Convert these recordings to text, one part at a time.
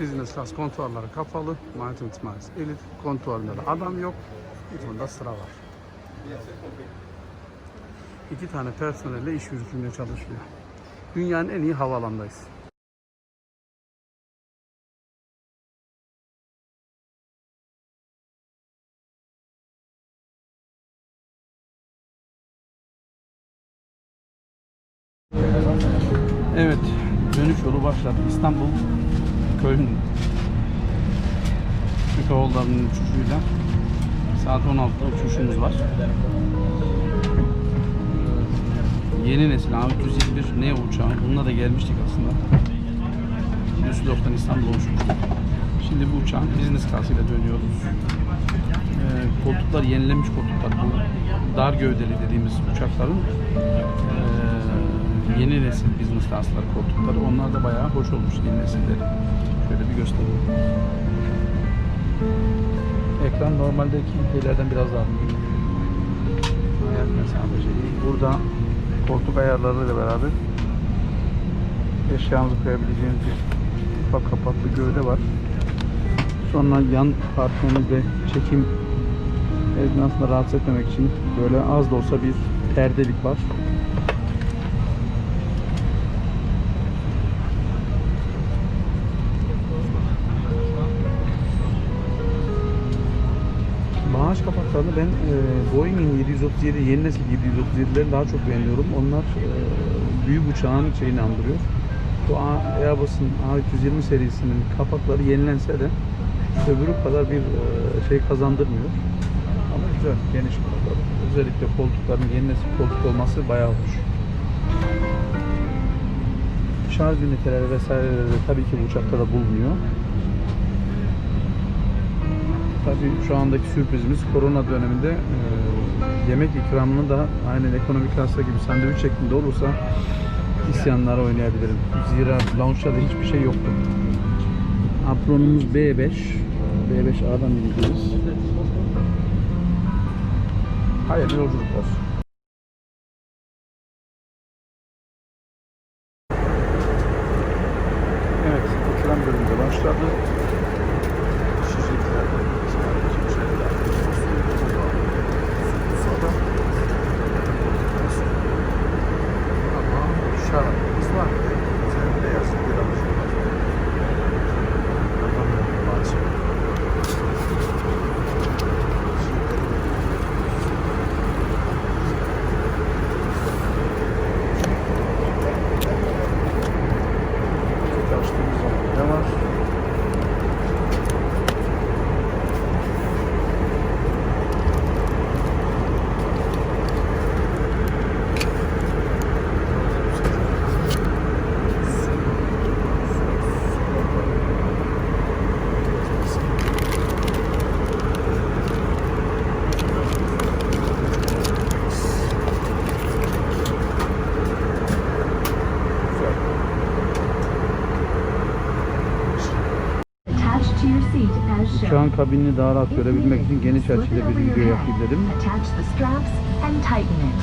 Business Class kontrolleri kapalı. Martin Smiles Elite kontrolünde de adam yok. Bir bunda sıra var. İki tane personelle iş yürütülmeye çalışıyor. Dünyanın en iyi havalandayız. Evet, dönüş yolu başladı. İstanbul, Köln Türk Hava Yolları'nın uçuşuyla saat 16'da uçuşumuz var. Yeni nesil A321 Neo uçağı. Bununla da gelmiştik aslında. Düsseldorf'tan İstanbul'a uçmuştuk. Şimdi bu uçağın business class ile dönüyoruz. Ee, koltuklar yenilenmiş koltuklar. Bu dar gövdeli dediğimiz uçakların ee, yeni nesil business class'lar koltukları. Onlar da bayağı hoş olmuş yeni nesilleri. Şöyle bir göstereyim. Ekran normaldeki şeylerden biraz daha büyük. Ayak mesafesi. Burada koltuk ayarlarıyla beraber eşyanızı koyabileceğiniz bir ufak kapaklı gövde var. Sonra yan ve çekim esnasında rahatsız etmemek için böyle az da olsa bir perdelik var. Kapaklarını ben e, Boeing'in 737 yeni nesil 737'leri daha çok beğeniyorum. Onlar e, büyük uçağın şeyini andırıyor. Bu Airbus'un A320 serisinin kapakları yenilense de öbürü kadar bir e, şey kazandırmıyor. Ama güzel, geniş kapaklar. Özellikle koltukların yeni nesil koltuk olması bayağı hoş. Şarj üniteleri vesaireleri de tabii ki bu uçakta da bulunuyor. Tabii şu andaki sürprizimiz korona döneminde e, yemek ikramını da aynen ekonomik klasta gibi sandviç şeklinde olursa isyanlara oynayabilirim. Zira lounge'da da hiçbir şey yoktu. Apronumuz B5. B5A'dan gidiyoruz. Hayırlı yolculuk olsun. Evet, ikram bölümü de başladı. Uçağın shown. kabinini daha rahat görebilmek için geniş açıyla bir your video yapayım dedim. Attach the straps and tighten it.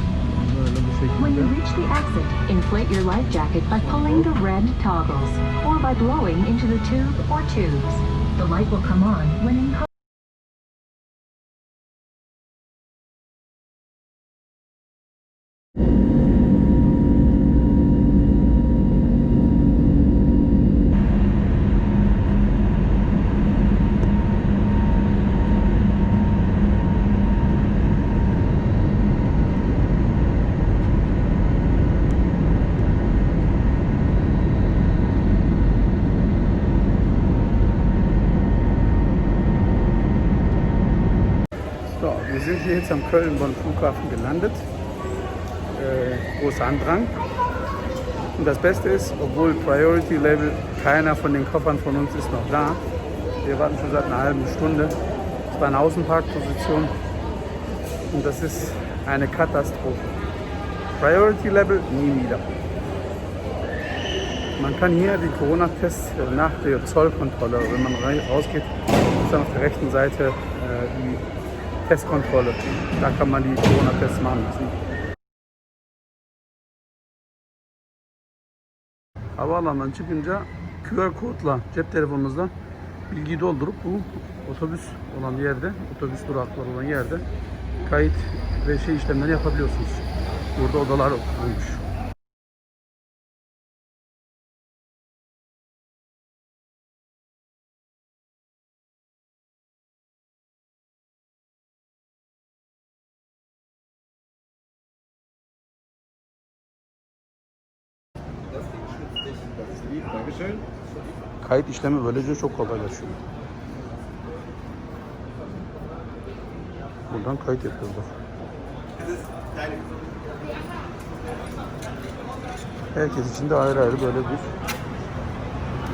Böyle bu When you şekilde. reach the exit, inflate your life jacket by pulling the red toggles or by blowing into the tube or tubes. The light will come on when in jetzt am Köln-Bonn Flughafen gelandet. Äh, großer Andrang. Und das Beste ist, obwohl Priority Level, keiner von den Koffern von uns ist noch da. Wir warten schon seit einer halben Stunde. Es war eine Außenparkposition und das ist eine Katastrophe. Priority Level nie wieder. Man kann hier die Corona-Tests äh, nach der Zollkontrolle, wenn man rausgeht, ist dann auf der rechten Seite äh, die Testkontrolle. Da kann man die Corona-Tests machen lassen. Havaalanından çıkınca QR kodla cep telefonunuzla bilgiyi doldurup bu otobüs olan yerde, otobüs durakları olan yerde kayıt ve şey işlemleri yapabiliyorsunuz. Burada odalar olmuş. Kayıt işlemi böylece çok kolaylaşıyor. Buradan kayıt yapıyorlar. Herkes için de ayrı ayrı böyle bir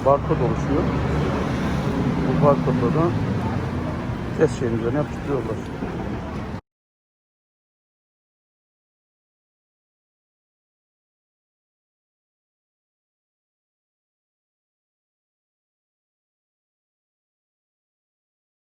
barkod oluşuyor. Bu barkodla da test şeyin üzerine yapıştırıyorlar.